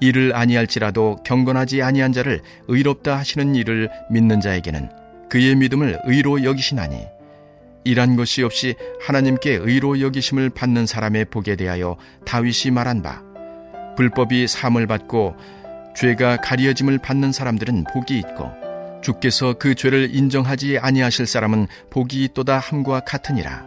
이를 아니할지라도 경건하지 아니한 자를 의롭다 하시는 일을 믿는 자에게는 그의 믿음을 의로 여기시나니 이란 것이 없이 하나님께 의로 여기심을 받는 사람의 복에 대하여 다윗이 말한 바 불법이 사함을 받고 죄가 가리어짐을 받는 사람들은 복이 있고 주께서 그 죄를 인정하지 아니하실 사람은 복이 있도다 함과 같으니라.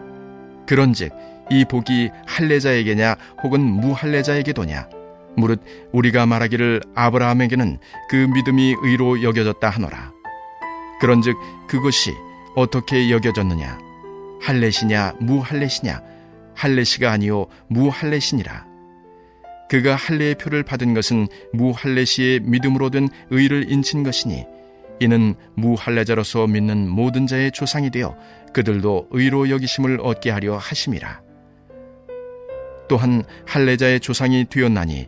그런즉 이 복이 할례자에게냐 혹은 무할례자에게도냐 무릇 우리가 말하기를 아브라함에게는 그 믿음이 의로 여겨졌다 하노라. 그런즉 그것이 어떻게 여겨졌느냐? 할례시냐 무할례시냐? 할례시가 아니요 무할례시니라. 그가 할례의 표를 받은 것은 무할례시의 믿음으로 된 의를 인친 것이니 이는 무할례자로서 믿는 모든 자의 조상이 되어 그들도 의로 여기심을 얻게 하려 하심이라. 또한 할례자의 조상이 되었나니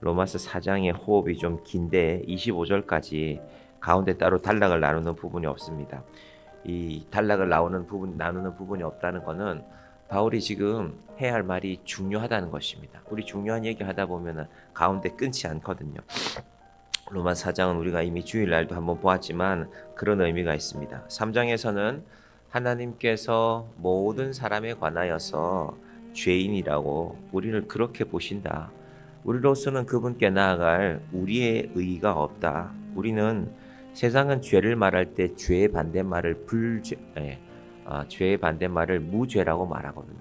로마서 4장의 호흡이 좀 긴데 25절까지 가운데 따로 단락을 나누는 부분이 없습니다. 이 단락을 나오는 부분 나누는 부분이 없다는 것은 바울이 지금 해야 할 말이 중요하다는 것입니다. 우리 중요한 얘기 하다 보면은 가운데 끊지 않거든요. 로마 4장은 우리가 이미 주일날도 한번 보았지만 그런 의미가 있습니다. 3장에서는 하나님께서 모든 사람에 관하여서 죄인이라고 우리를 그렇게 보신다. 우리로서는 그분께 나아갈 우리의 의의가 없다. 우리는 세상은 죄를 말할 때 죄의 반대말을 불죄, 예, 아, 죄의 반대말을 무죄라고 말하거든요.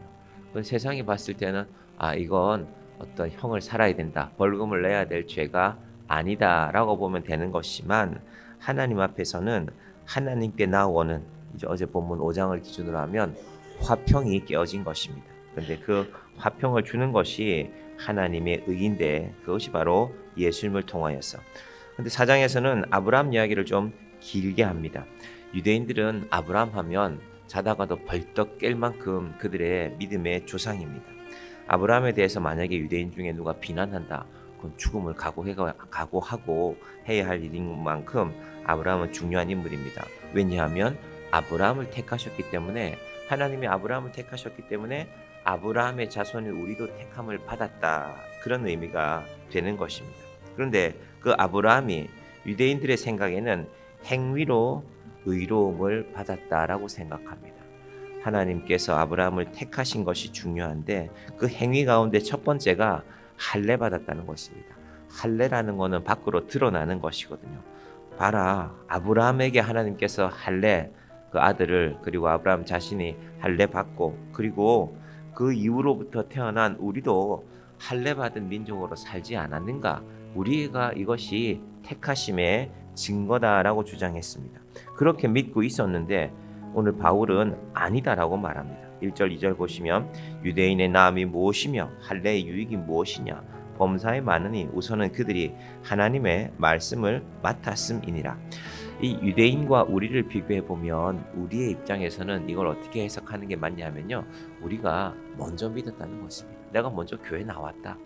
그 세상이 봤을 때는 아 이건 어떤 형을 살아야 된다, 벌금을 내야 될 죄가 아니다라고 보면 되는 것이지만 하나님 앞에서는 하나님께 나오는 이제 어제 본문 5장을 기준으로 하면 화평이 깨어진 것입니다. 그런데 그 화평을 주는 것이 하나님의 의인데 그것이 바로 예수님을 통하여서. 근데 사장에서는 아브라함 이야기를 좀 길게 합니다. 유대인들은 아브라함 하면 자다가도 벌떡 깰 만큼 그들의 믿음의 조상입니다. 아브라함에 대해서 만약에 유대인 중에 누가 비난한다. 그건 죽음을 각오하고 해야 할 일인 만큼 아브라함은 중요한 인물입니다. 왜냐하면 아브라함을 택하셨기 때문에 하나님이 아브라함을 택하셨기 때문에 아브라함의 자손인 우리도 택함을 받았다. 그런 의미가 되는 것입니다. 그런데 그 아브라함이 유대인들의 생각에는 행위로 의로움을 받았다라고 생각합니다. 하나님께서 아브라함을 택하신 것이 중요한데 그 행위 가운데 첫 번째가 할례 받았다는 것입니다. 할례라는 것은 밖으로 드러나는 것이거든요. 봐라 아브라함에게 하나님께서 할례 그 아들을 그리고 아브라함 자신이 할례 받고 그리고 그 이후로부터 태어난 우리도 할례 받은 민족으로 살지 않았는가? 우리가 이것이 택하심의 증거다라고 주장했습니다. 그렇게 믿고 있었는데 오늘 바울은 아니다라고 말합니다. 1절 2절 보시면 유대인의 나음이 무엇이며 할례의 유익이 무엇이냐 범사에 많으니 우선은 그들이 하나님의 말씀을 맡았음이니라. 이 유대인과 우리를 비교해 보면 우리의 입장에서는 이걸 어떻게 해석하는 게 맞냐면요. 우리가 먼저 믿었다는 것입니다. 내가 먼저 교회 나왔다.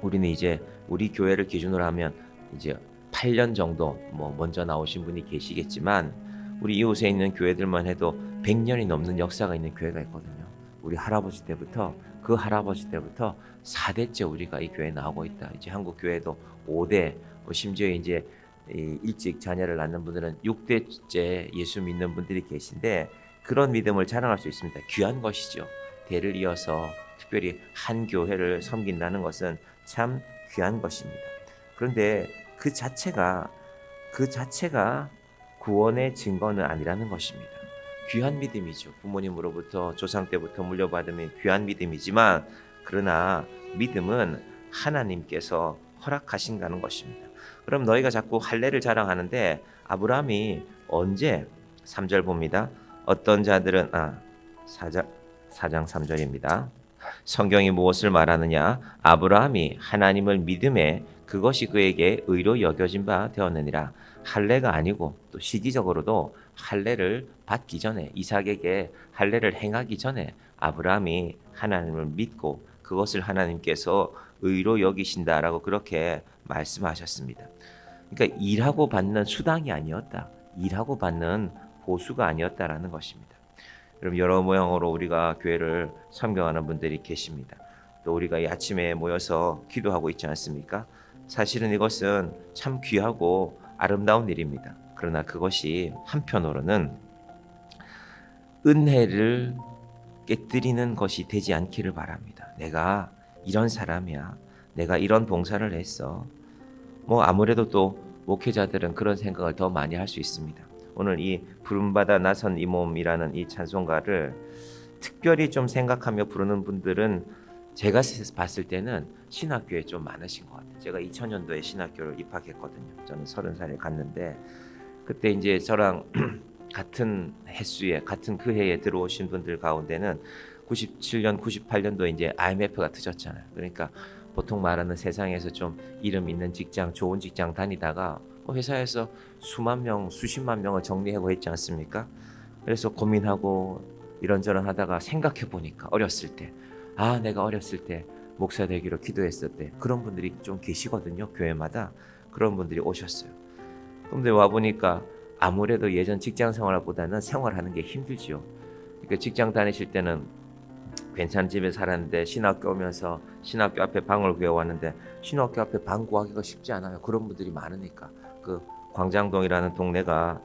우리는 이제 우리 교회를 기준으로 하면 이제 8년 정도 뭐 먼저 나오신 분이 계시겠지만 우리 이웃에 있는 교회들만 해도 100년이 넘는 역사가 있는 교회가 있거든요. 우리 할아버지 때부터 그 할아버지 때부터 4대째 우리가 이 교회에 나오고 있다. 이제 한국 교회도 5대 뭐 심지어 이제 이 일찍 자녀를 낳는 분들은 6대째 예수 믿는 분들이 계신데 그런 믿음을 자랑할 수 있습니다. 귀한 것이죠. 대를 이어서 특별히 한 교회를 섬긴다는 것은 참 귀한 것입니다. 그런데 그 자체가 그 자체가 구원의 증거는 아니라는 것입니다. 귀한 믿음이죠. 부모님으로부터 조상 때부터 물려받으면 귀한 믿음이지만 그러나 믿음은 하나님께서 허락하신다는 것입니다. 그럼 너희가 자꾸 할례를 자랑하는데 아브라함이 언제 3절 봅니다. 어떤 자들은 아 4장 4장 3절입니다. 성경이 무엇을 말하느냐? 아브라함이 하나님을 믿음에 그것이 그에게 의로 여겨진 바 되었느니라. 할례가 아니고 또 시기적으로도 할례를 받기 전에 이삭에게 할례를 행하기 전에 아브라함이 하나님을 믿고 그것을 하나님께서 의로 여기신다라고 그렇게 말씀하셨습니다. 그러니까 일하고 받는 수당이 아니었다. 일하고 받는 보수가 아니었다라는 것입니다. 여러분 여러 모양으로 우리가 교회를 섬경하는 분들이 계십니다. 또 우리가 이 아침에 모여서 기도하고 있지 않습니까? 사실은 이것은 참 귀하고 아름다운 일입니다. 그러나 그것이 한편으로는 은혜를 깨뜨리는 것이 되지 않기를 바랍니다. 내가 이런 사람이야. 내가 이런 봉사를 했어. 뭐 아무래도 또 목회자들은 그런 생각을 더 많이 할 수 있습니다. 오늘 이 부름받아 나선 이 몸이라는 이 찬송가를 특별히 좀 생각하며 부르는 분들은 제가 봤을 때는 신학교에 좀 많으신 것 같아요. 제가 2000년도에 신학교를 입학했거든요. 저는 30살에 갔는데 그때 이제 저랑 같은 횟수에 같은 그 해에 들어오신 분들 가운데는 97년, 98년도에 이제 IMF가 터졌잖아요. 그러니까 보통 말하는 세상에서 좀 이름 있는 직장, 좋은 직장 다니다가 뭐 회사에서 수만 명, 수십만 명을 정리하고 했지 않습니까? 그래서 고민하고 이런저런 하다가 생각해 보니까 어렸을 때, 아, 내가 어렸을 때 목사 되기로 기도했었대. 그런 분들이 좀 계시거든요. 교회마다. 그런 분들이 오셨어요. 근데 와 보니까 아무래도 예전 직장 생활보다는 생활하는 게 힘들지요. 그러니까 직장 다니실 때는 괜찮은 집에 살았는데 신학교 오면서 신학교 앞에 방을 구해왔는데 신학교 앞에 방 구하기가 쉽지 않아요. 그런 분들이 많으니까 그 광장동이라는 동네가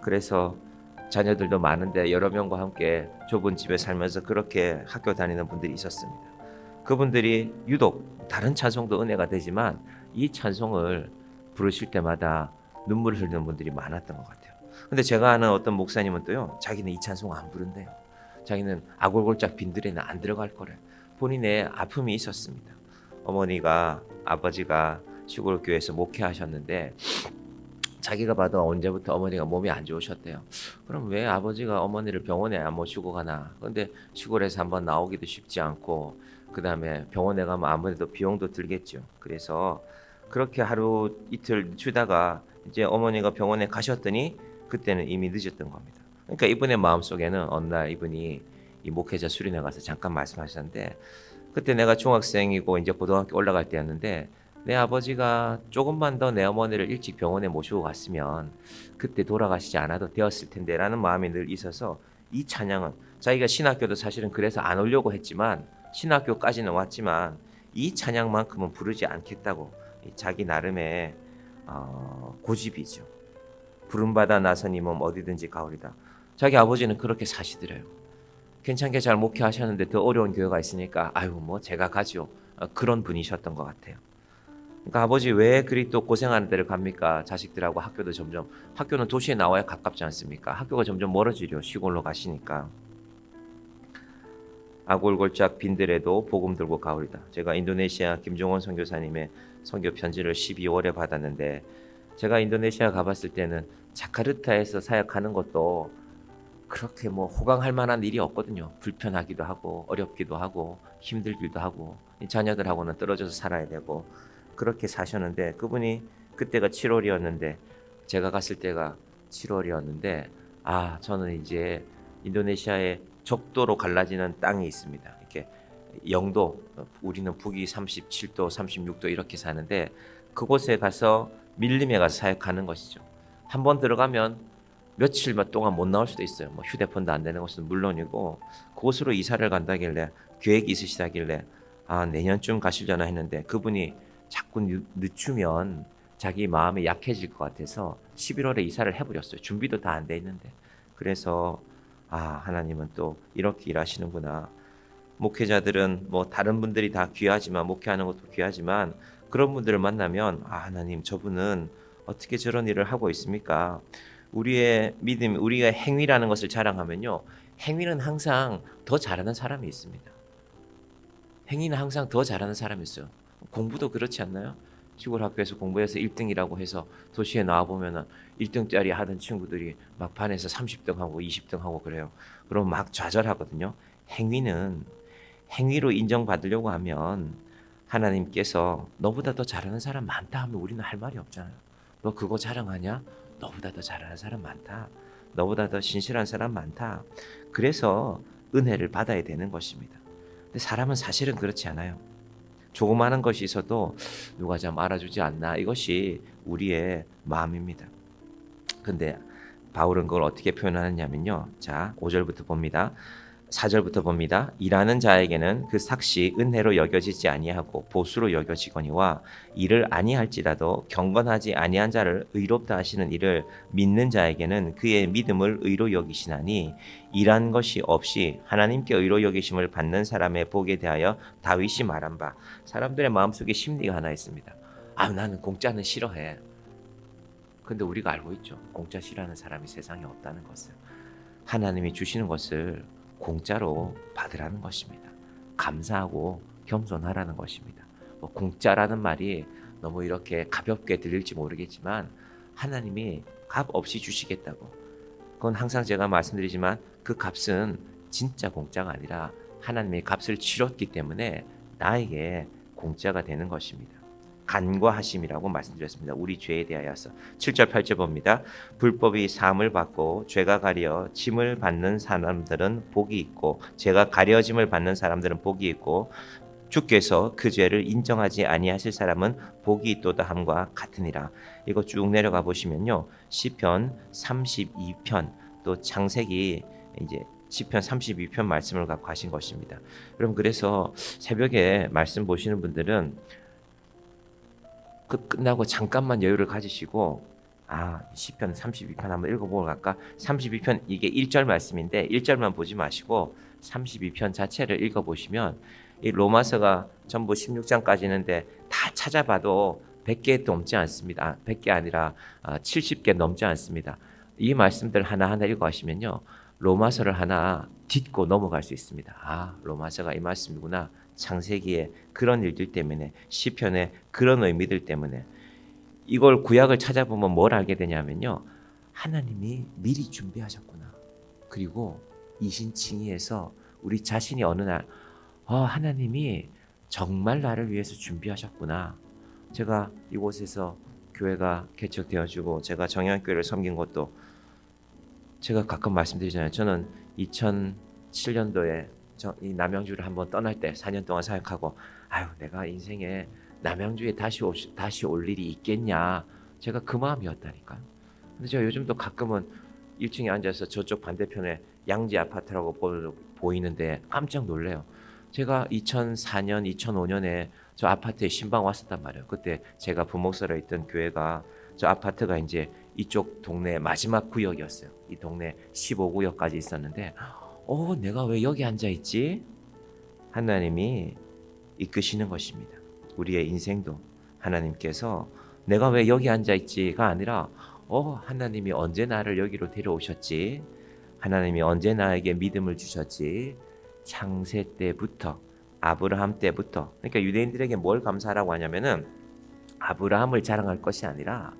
그래서 자녀들도 많은데 여러 명과 함께 좁은 집에 살면서 그렇게 학교 다니는 분들이 있었습니다. 그분들이 유독 다른 찬송도 은혜가 되지만 이 찬송을 부르실 때마다 눈물을 흘리는 분들이 많았던 것 같아요. 근데 제가 아는 어떤 목사님은 또요, 자기는 이 찬송 안 부른대요. 자기는 아골골짝 빈들에는 안 들어갈 거래. 본인의 아픔이 있었습니다. 어머니가 아버지가 시골 교회에서 목회하셨는데 자기가 봐도 언제부터 어머니가 몸이 안 좋으셨대요. 그럼 왜 아버지가 어머니를 병원에 안 모시고 가나? 근데 시골에서 한번 나오기도 쉽지 않고 그 다음에 병원에 가면 아무래도 비용도 들겠죠. 그래서 그렇게 하루 이틀 쉬다가 이제 어머니가 병원에 가셨더니 그때는 이미 늦었던 겁니다. 그러니까 이분의 마음속에는 어느 날 이분이 이 목회자 수련회 가서 잠깐 말씀하셨는데 그때 내가 중학생이고 이제 고등학교 올라갈 때였는데 내 아버지가 조금만 더 내 어머니를 일찍 병원에 모시고 갔으면 그때 돌아가시지 않아도 되었을 텐데라는 마음이 늘 있어서 이 찬양은 자기가 신학교도 사실은 그래서 안 오려고 했지만 신학교까지는 왔지만 이 찬양만큼은 부르지 않겠다고 자기 나름의 어, 고집이죠. 부름받아 나선 이몸 어디든지 가오리다. 자기 아버지는 그렇게 사시더래요. 괜찮게 잘 목회하셨는데 더 어려운 교회가 있으니까 아유 뭐 제가 가죠. 어, 그런 분이셨던 것 같아요. 그러니까 아버지 왜 그리 또 고생하는 데를 갑니까? 자식들하고 학교도 점점 학교는 도시에 나와야 가깝지 않습니까? 학교가 점점 멀어지려 시골로 가시니까 아골골짝 빈들에도 복음 들고 가오리다. 제가 인도네시아 김종원 선교사님의 선교 편지를 12월에 받았는데 제가 인도네시아 가봤을 때는 자카르타에서 사역하는 것도 그렇게 뭐 호강할 만한 일이 없거든요. 불편하기도 하고 어렵기도 하고 힘들기도 하고 이 자녀들하고는 떨어져서 살아야 되고 그렇게 사셨는데 그분이 그때가 7월이었는데 제가 갔을 때가 7월이었는데 아 저는 이제 인도네시아의 적도로 갈라지는 땅이 있습니다. 이렇게 영도 우리는 북위 37도, 36도 이렇게 사는데 그곳에 가서 밀림에 가서 사역하는 것이죠. 한 번 들어가면 며칠 동안 못 나올 수도 있어요. 뭐 휴대폰도 안 되는 것은 물론이고 그곳으로 이사를 간다길래 계획이 있으시다길래 아 내년쯤 가시려나 했는데 그분이 자꾸 늦- 늦추면 자기 마음이 약해질 것 같아서 11월에 이사를 해버렸어요. 준비도 다 안 돼 있는데. 그래서 아 하나님은 또 이렇게 일하시는구나. 목회자들은 뭐 다른 분들이 다 귀하지만 목회하는 것도 귀하지만 그런 분들을 만나면 아 하나님 저분은 어떻게 저런 일을 하고 있습니까? 우리의 믿음, 우리가 행위라는 것을 자랑하면요. 행위는 항상 더 잘하는 사람이 있습니다. 행위는 항상 더 잘하는 사람이 있어요. 공부도 그렇지 않나요? 시골 학교에서 공부해서 1등이라고 해서 도시에 나와 보면은 1등짜리 하던 친구들이 막판에서 30등 하고 20등 하고 그래요. 그럼 막 좌절하거든요. 행위는 행위로 인정받으려고 하면 하나님께서 너보다 더 잘하는 사람 많다 하면 우리는 할 말이 없잖아요. 너 그거 자랑하냐? 너보다 더 잘하는 사람 많다. 너보다 더 신실한 사람 많다. 그래서 은혜를 받아야 되는 것입니다. 근데 사람은 사실은 그렇지 않아요. 조그마한 것이 있어도 누가 좀 알아주지 않나 이것이 우리의 마음입니다. 근데 바울은 그걸 어떻게 표현하느냐면요. 자, 5절부터 봅니다. 4절부터 봅니다. 일하는 자에게는 그 삭시 은혜로 여겨지지 아니하고 보수로 여겨지거니와 이를 아니할지라도 경건하지 아니한 자를 의롭다 하시는 이를 믿는 자에게는 그의 믿음을 의로 여기시나니 일한 것이 없이 하나님께 의로 여기심을 받는 사람의 복에 대하여 다윗이 말한 바 사람들의 마음속에 심리가 하나 있습니다. 아 나는 공짜는 싫어해. 근데 우리가 알고 있죠. 공짜 싫어하는 사람이 세상에 없다는 것을. 하나님이 주시는 것을 공짜로 받으라는 것입니다. 감사하고 겸손하라는 것입니다. 뭐 공짜라는 말이 너무 이렇게 가볍게 들릴지 모르겠지만 하나님이 값 없이 주시겠다고. 그건 항상 제가 말씀드리지만 그 값은 진짜 공짜가 아니라 하나님의 값을 치렀기 때문에 나에게 공짜가 되는 것입니다. 간과하심이라고 말씀드렸습니다. 우리 죄에 대하여서 7절 8절 봅니다. 불법이 사함을 받고 죄가 가려 짐을 받는 사람들은 복이 있고 죄가 가려짐을 받는 사람들은 복이 있고 주께서 그 죄를 인정하지 아니하실 사람은 복이 있도다 함과 같으니라. 이거 쭉 내려가 보시면요. 시편 32편 또 창세기 이제 시편 32편 말씀을 갖고 하신 것입니다. 여러분 그래서 새벽에 말씀 보시는 분들은 그 끝나고 잠깐만 여유를 가지시고 아 시편 32편 한번 읽어보고 갈까? 32편 이게 1절 말씀인데 1절만 보지 마시고 32편 자체를 읽어보시면 이 로마서가 전부 16장까지 있는데 다 찾아봐도 100개 넘지 않습니다. 아, 100개 아니라 70개 넘지 않습니다. 이 말씀들 하나하나 읽어가시면요. 로마서를 하나 딛고 넘어갈 수 있습니다. 아, 로마서가 이 말씀이구나. 창세기에 그런 일들 때문에 시편에 그런 의미들 때문에 이걸 구약을 찾아보면 뭘 알게 되냐면요. 하나님이 미리 준비하셨구나. 그리고 이신칭의에서 우리 자신이 어느 날 아, 하나님이 정말 나를 위해서 준비하셨구나. 제가 이곳에서 교회가 개척되어지고 제가 정양교회를 섬긴 것도 제가 가끔 말씀드리잖아요. 저는 2007년도에 이 남양주를 한번 떠날 때 4년 동안 사역하고 아유 내가 인생에 남양주에 다시 오, 다시 올 일이 있겠냐 제가 그 마음이었다니까. 근데 제가 요즘도 가끔은 1층에 앉아서 저쪽 반대편에 양지 아파트라고 보, 보이는데 깜짝 놀래요. 제가 2004년, 2005년에 저 아파트에 신방 왔었단 말이에요. 그때 제가 부목설에 있던 교회가 저 아파트가 이제 이쪽 동네 마지막 구역이었어요. 이 동네 15구역까지 있었는데 어, 내가 왜 여기 앉아 있지? 하나님이 이끄시는 것입니다. 우리의 인생도 하나님께서 내가 왜 여기 앉아 있지가 아니라 어, 하나님이 언제 나를 여기로 데려오셨지? 하나님이 언제 나에게 믿음을 주셨지? 창세 때부터 아브라함 때부터 그러니까 유대인들에게 뭘 감사하라고 하냐면은 아브라함을 자랑할 것이 아니라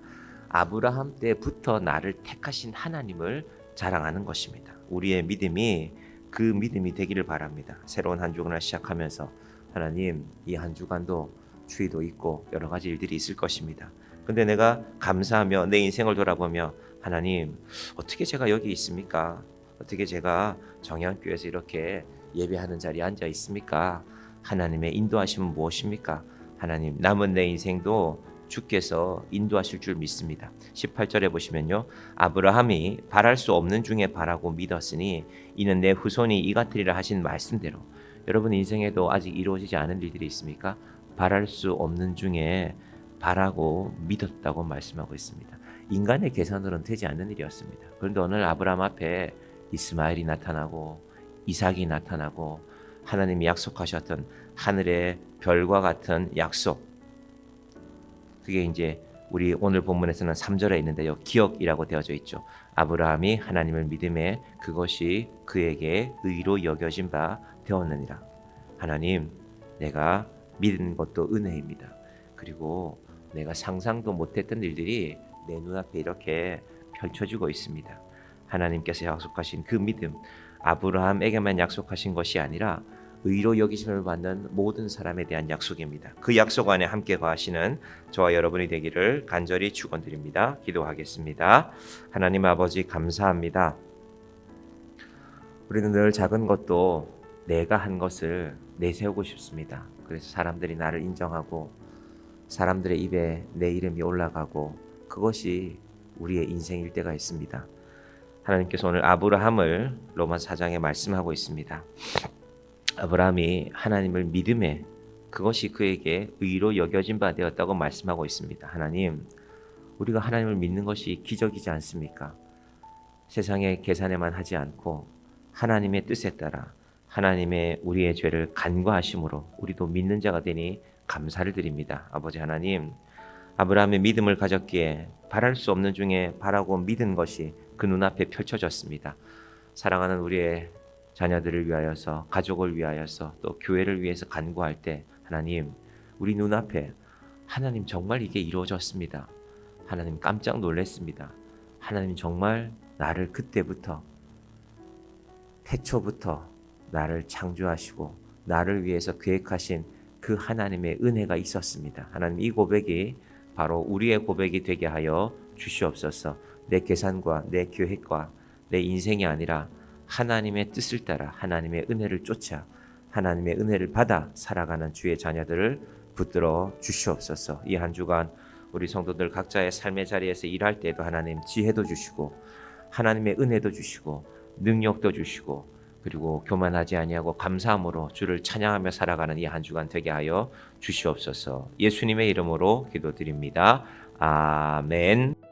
아브라함 때부터 나를 택하신 하나님을 자랑하는 것입니다. 우리의 믿음이 그 믿음이 되기를 바랍니다. 새로운 한 주간을 시작하면서 하나님 이 한 주간도 추위도 있고 여러 가지 일들이 있을 것입니다. 근데 내가 감사하며 내 인생을 돌아보며 하나님 어떻게 제가 여기 있습니까? 어떻게 제가 정양교회에서 이렇게 예배하는 자리에 앉아 있습니까? 하나님의 인도하심은 무엇입니까? 하나님 남은 내 인생도 주께서 인도하실 줄 믿습니다. 18절에 보시면요. 아브라함이 바랄 수 없는 중에 바라고 믿었으니 이는 내 후손이 이 같으리라 하신 말씀대로 여러분 인생에도 아직 이루어지지 않은 일들이 있습니까? 바랄 수 없는 중에 바라고 믿었다고 말씀하고 있습니다. 인간의 계산으로는 되지 않는 일이었습니다. 그런데 오늘 아브라함 앞에 이스마엘이 나타나고 이삭이 나타나고 하나님이 약속하셨던 하늘의 별과 같은 약속. 그게 이제 우리 오늘 본문에서는 3절에 있는데요. 기억이라고 되어져 있죠. 아브라함이 하나님을 믿음에 그것이 그에게 의로 여겨진 바 되었느니라. 하나님, 내가 믿은 것도 은혜입니다. 그리고 내가 상상도 못했던 일들이 내 눈앞에 이렇게 펼쳐지고 있습니다. 하나님께서 약속하신 그 믿음, 아브라함에게만 약속하신 것이 아니라 의로 여기심을 받는 모든 사람에 대한 약속입니다. 그 약속 안에 함께 거하시는 저와 여러분이 되기를 간절히 축원드립니다. 기도하겠습니다. 하나님 아버지 감사합니다. 우리는 늘 작은 것도 내가 한 것을 내세우고 싶습니다. 그래서 사람들이 나를 인정하고 사람들의 입에 내 이름이 올라가고 그것이 우리의 인생일 때가 있습니다. 하나님께서 오늘 아브라함을 로마 4장에 말씀하고 있습니다. 아브라함이 하나님을 믿음에 그것이 그에게 의로 여겨진 바 되었다고 말씀하고 있습니다. 하나님, 우리가 하나님을 믿는 것이 기적이지 않습니까? 세상의 계산에만 하지 않고 하나님의 뜻에 따라 하나님의 우리의 죄를 간과하심으로 우리도 믿는 자가 되니 감사를 드립니다. 아버지 하나님, 아브라함의 믿음을 가졌기에 바랄 수 없는 중에 바라고 믿은 것이 그 눈앞에 펼쳐졌습니다. 사랑하는 우리의 자녀들을 위하여서 가족을 위하여서 또 교회를 위해서 간구할 때 하나님 우리 눈앞에 하나님 정말 이게 이루어졌습니다. 하나님 깜짝 놀랐습니다. 하나님 정말 나를 그때부터 태초부터 나를 창조하시고 나를 위해서 계획하신 그 하나님의 은혜가 있었습니다. 하나님 이 고백이 바로 우리의 고백이 되게 하여 주시옵소서. 내 계산과 내 계획과 내 인생이 아니라 하나님의 뜻을 따라 하나님의 은혜를 쫓아 하나님의 은혜를 받아 살아가는 주의 자녀들을 붙들어 주시옵소서. 이 한 주간 우리 성도들 각자의 삶의 자리에서 일할 때도 하나님 지혜도 주시고 하나님의 은혜도 주시고 능력도 주시고 그리고 교만하지 아니하고 감사함으로 주를 찬양하며 살아가는 이 한 주간 되게 하여 주시옵소서. 예수님의 이름으로 기도드립니다. 아멘.